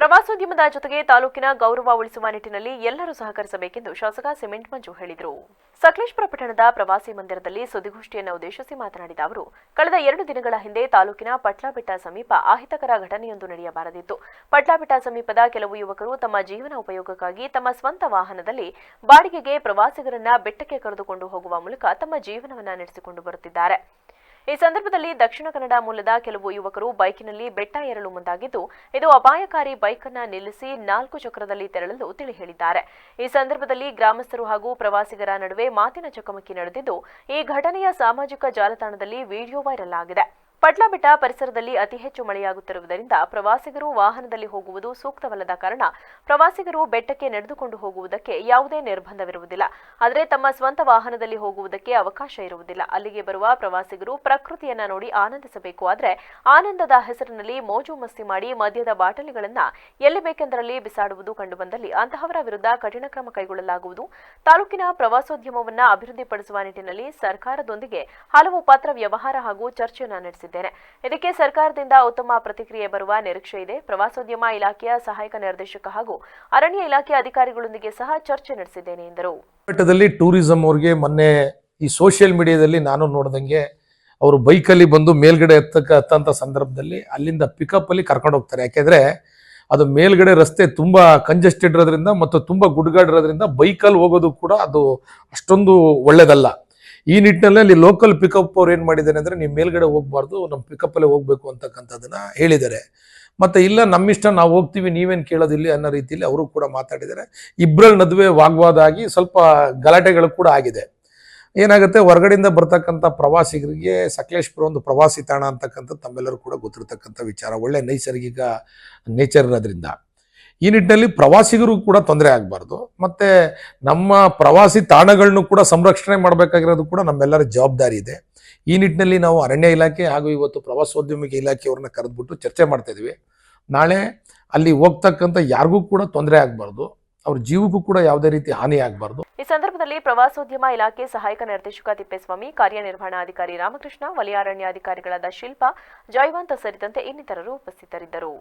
ಪ್ರವಾಸೋದ್ಯಮದ ಜೊತೆಗೆ ತಾಲೂಕಿನ ಗೌರವ ಉಳಿಸುವ ನಿಟ್ಟಿನಲ್ಲಿ ಎಲ್ಲರೂ ಸಹಕರಿಸಬೇಕೆಂದು ಶಾಸಕ ಸಿಮೆಂಟ್ ಮಂಜು ಹೇಳಿದರು. ಸಕಲೇಶ್ಪುರ ಪಟ್ಟಣದ ಪ್ರವಾಸಿ ಮಂದಿರದಲ್ಲಿ ಸುದ್ದಿಗೋಷ್ಠಿಯನ್ನು ಉದ್ದೇಶಿಸಿ ಮಾತನಾಡಿದ ಅವರು, ಕಳೆದ ಎರಡು ದಿನಗಳ ಹಿಂದೆ ತಾಲೂಕಿನ ಪಟ್ಲಾಬೆಟ್ಟ ಸಮೀಪ ಅಹಿತಕರ ಘಟನೆಯೊಂದು ನಡೆಯಬಾರದಿತ್ತು. ಪಟ್ಲಾಬೆಟ್ಟ ಸಮೀಪದ ಕೆಲವು ಯುವಕರು ತಮ್ಮ ಜೀವನ ಉಪಯೋಗಕ್ಕಾಗಿ ತಮ್ಮ ಸ್ವಂತ ವಾಹನದಲ್ಲಿ ಬಾಡಿಗೆಗೆ ಪ್ರವಾಸಿಗರನ್ನ ಬೆಟ್ಟಕ್ಕೆ ಕರೆದುಕೊಂಡು ಹೋಗುವ ಮೂಲಕ ತಮ್ಮ ಜೀವನವನ್ನ ನಡೆಸಿಕೊಂಡು ಬರುತ್ತಿದ್ದಾರೆ. ಈ ಸಂದರ್ಭದಲ್ಲಿ ದಕ್ಷಿಣ ಕನ್ನಡ ಮೂಲದ ಕೆಲವು ಯುವಕರು ಬೈಕಿನಲ್ಲಿ ಬೆಟ್ಟ ಏರಲು ಮುಂದಾಗಿದ್ದು, ಇದು ಅಪಾಯಕಾರಿ ಬೈಕ್ ಅನ್ನ ನಿಲ್ಲಿಸಿ ನಾಲ್ಕು ಚಕ್ರದಲ್ಲಿ ತೆರಳಲು ತಿಳಿ ಹೇಳಿದ್ದಾರೆ ಈ ಸಂದರ್ಭದಲ್ಲಿ ಗ್ರಾಮಸ್ಥರು ಹಾಗೂ ಪ್ರವಾಸಿಗರ ನಡುವೆ ಮಾತಿನ ಚಕಮಕಿ ನಡೆದಿದ್ದು, ಈ ಘಟನೆಯ ಸಾಮಾಜಿಕ ಜಾಲತಾಣದಲ್ಲಿ ವಿಡಿಯೋ ವೈರಲ್ ಆಗಿದೆ. ಪಟ್ಲಾಬೆಟ್ಟ ಪರಿಸರದಲ್ಲಿ ಅತಿ ಹೆಚ್ಚು ಮಳೆಯಾಗುತ್ತಿರುವುದರಿಂದ ಪ್ರವಾಸಿಗರು ವಾಹನದಲ್ಲಿ ಹೋಗುವುದು ಸೂಕ್ತವಲ್ಲದ ಕಾರಣ ಪ್ರವಾಸಿಗರು ಬೆಟ್ಟಕ್ಕೆ ನಡೆದುಕೊಂಡು ಹೋಗುವುದಕ್ಕೆ ಯಾವುದೇ ನಿರ್ಬಂಧವಿರುವುದಿಲ್ಲ. ಆದರೆ ತಮ್ಮ ಸ್ವಂತ ವಾಹನದಲ್ಲಿ ಹೋಗುವುದಕ್ಕೆ ಅವಕಾಶ ಇರುವುದಿಲ್ಲ. ಅಲ್ಲಿಗೆ ಬರುವ ಪ್ರವಾಸಿಗರು ಪ್ರಕೃತಿಯನ್ನ ನೋಡಿ ಆನಂದಿಸಬೇಕು. ಆದರೆ ಆನಂದದ ಹೆಸರಿನಲ್ಲಿ ಮೋಜು ಮಸ್ತಿ ಮಾಡಿ ಮದ್ಯದ ಬಾಟಲಿಗಳನ್ನ ಎಲ್ಲಿ ಬೇಕೆಂದರಲ್ಲಿ ಬಿಸಾಡುವುದು ಕಂಡುಬಂದಲ್ಲಿ ಅಂತಹವರ ವಿರುದ್ಧ ಕಠಿಣ ಕ್ರಮ ಕೈಗೊಳ್ಳಲಾಗುವುದು. ತಾಲೂಕಿನ ಪ್ರವಾಸೋದ್ಯಮವನ್ನ ಅಭಿವೃದ್ಧಿಪಡಿಸುವ ನಿಟ್ಟಿನಲ್ಲಿ ಸರ್ಕಾರದೊಂದಿಗೆ ಹಲವು ಪಾತ್ರ ವ್ಯವಹಾರ ಹಾಗೂ ಚರ್ಚೆಯನ್ನ ಇದಕ್ಕೆ ಸರ್ಕಾರದಿಂದ ಉತ್ತಮ ಪ್ರತಿಕ್ರಿಯೆ ಬರುವ ನಿರೀಕ್ಷೆ ಇದೆ. ಪ್ರವಾಸೋದ್ಯಮ ಇಲಾಖೆಯ ಸಹಾಯಕ ನಿರ್ದೇಶಕ ಹಾಗೂ ಅರಣ್ಯ ಇಲಾಖೆ ಅಧಿಕಾರಿಗಳೊಂದಿಗೆ ಸಹ ಚರ್ಚೆ ನಡೆಸಿದ್ದೇನೆ ಎಂದರು. ಮಟ್ಟದಲ್ಲಿ ಟೂರಿಸಂ ಅವರಿಗೆ ಮೊನ್ನೆ ಈ ಸೋಷಿಯಲ್ ಮೀಡಿಯಾದಲ್ಲಿ ನಾನು ನೋಡ್ದಂಗೆ ಅವರು ಬೈಕಲ್ಲಿ ಬಂದು ಮೇಲ್ಗಡೆ ಹತ್ತಕ್ಕ ಹತ್ತಂತ ಸಂದರ್ಭದಲ್ಲಿ ಅಲ್ಲಿಂದ ಪಿಕಪ್ ಅಲ್ಲಿ ಕರ್ಕೊಂಡು ಹೋಗ್ತಾರೆ. ಯಾಕೆಂದ್ರೆ ಅದು ಮೇಲ್ಗಡೆ ರಸ್ತೆ ತುಂಬಾ ಕಂಜೆಸ್ಟೆಡ್ ಇರೋದ್ರಿಂದ ಮತ್ತು ತುಂಬಾ ಗುಡ್ಗಾಡಿರೋದ್ರಿಂದ ಬೈಕಲ್ಲಿ ಹೋಗೋದು ಕೂಡ ಅದು ಅಷ್ಟೊಂದು ಒಳ್ಳೇದಲ್ಲ. ಈ ನಿಟ್ಟಿನಲ್ಲಿ ಅಲ್ಲಿ ಲೋಕಲ್ ಪಿಕಪ್ ಅವ್ರು ಏನ್ ಮಾಡಿದ್ದಾರೆ ಅಂದ್ರೆ ನೀವು ಮೇಲ್ಗಡೆ ಹೋಗ್ಬಾರ್ದು ನಮ್ಮ ಪಿಕಪ್ ಅಲ್ಲೇ ಹೋಗ್ಬೇಕು ಅಂತಕ್ಕಂಥದ್ದನ್ನ ಹೇಳಿದ್ದಾರೆ. ಮತ್ತೆ ಇಲ್ಲ, ನಮ್ಮಿಷ್ಟ ನಾವು ಹೋಗ್ತೀವಿ, ನೀವೇನು ಕೇಳೋದಿಲ್ಲ ಅನ್ನೋ ರೀತಿಯಲ್ಲಿ ಅವರು ಕೂಡ ಮಾತಾಡಿದ್ದಾರೆ. ಇಬ್ಬರ ನಡುವೆ ವಾಗ್ವಾದ ಆಗಿ ಸ್ವಲ್ಪ ಗಲಾಟೆಗಳು ಕೂಡ ಆಗಿದೆ. ಏನಾಗುತ್ತೆ, ಹೊರಗಡೆಯಿಂದ ಬರ್ತಕ್ಕಂಥ ಪ್ರವಾಸಿಗರಿಗೆ ಸಕಲೇಶ್ಪುರ ಒಂದು ಪ್ರವಾಸಿ ತಾಣ ಅಂತಕ್ಕಂಥದ್ದು ತಮ್ಮೆಲ್ಲರೂ ಕೂಡ ಗೊತ್ತಿರತಕ್ಕಂಥ ವಿಚಾರ. ಒಳ್ಳೆ ನೈಸರ್ಗಿಕ ನೇಚರ್ ಇರೋದ್ರಿಂದ. ಈ ನಿಟ್ಟಿನಲ್ಲಿ ಪ್ರವಾಸಿಗರು ಕೂಡ ತೊಂದರೆ ಆಗಬಾರ್ದು. ಮತ್ತೆ ನಮ್ಮ ಪ್ರವಾಸಿ ತಾಣಗಳನ್ನು ಕೂಡ ಸಂರಕ್ಷಣೆ ಮಾಡಬೇಕಾಗಿರೋದು ಕೂಡ ನಮ್ಮೆಲ್ಲರ ಜವಾಬ್ದಾರಿ ಇದೆ. ಈ ನಿಟ್ಟಿನಲ್ಲಿ ನಾವು ಅರಣ್ಯ ಇಲಾಖೆ ಹಾಗೂ ಇವತ್ತು ಪ್ರವಾಸೋದ್ಯಮಿಕ ಇಲಾಖೆಯವ್ರನ್ನ ಕರೆದ್ಬಿಟ್ಟು ಚರ್ಚೆ ಮಾಡ್ತಾ ಇದೀವಿ. ನಾಳೆ ಅಲ್ಲಿ ಹೋಗ್ತಕ್ಕಂಥ ಯಾರಿಗೂ ಕೂಡ ತೊಂದರೆ ಆಗಬಾರ್ದು. ಅವ್ರ ಜೀವಕ್ಕೂ ಕೂಡ ಯಾವುದೇ ರೀತಿ ಹಾನಿ ಆಗಬಾರ್ದು. ಈ ಸಂದರ್ಭದಲ್ಲಿ ಪ್ರವಾಸೋದ್ಯಮ ಇಲಾಖೆ ಸಹಾಯಕ ನಿರ್ದೇಶಕ ತಿಪ್ಪೇಸ್ವಾಮಿ, ಕಾರ್ಯನಿರ್ವಹಣಾಧಿಕಾರಿ ರಾಮಕೃಷ್ಣ ವಲಯ ಅರಣ್ಯಾಧಿಕಾರಿಗಳಾದ ಶಿಲ್ಪ, ಜಯವಂತ ಸೇರಿದಂತೆ ಇನ್ನಿತರರು ಉಪಸ್ಥಿತರಿದ್ದರು.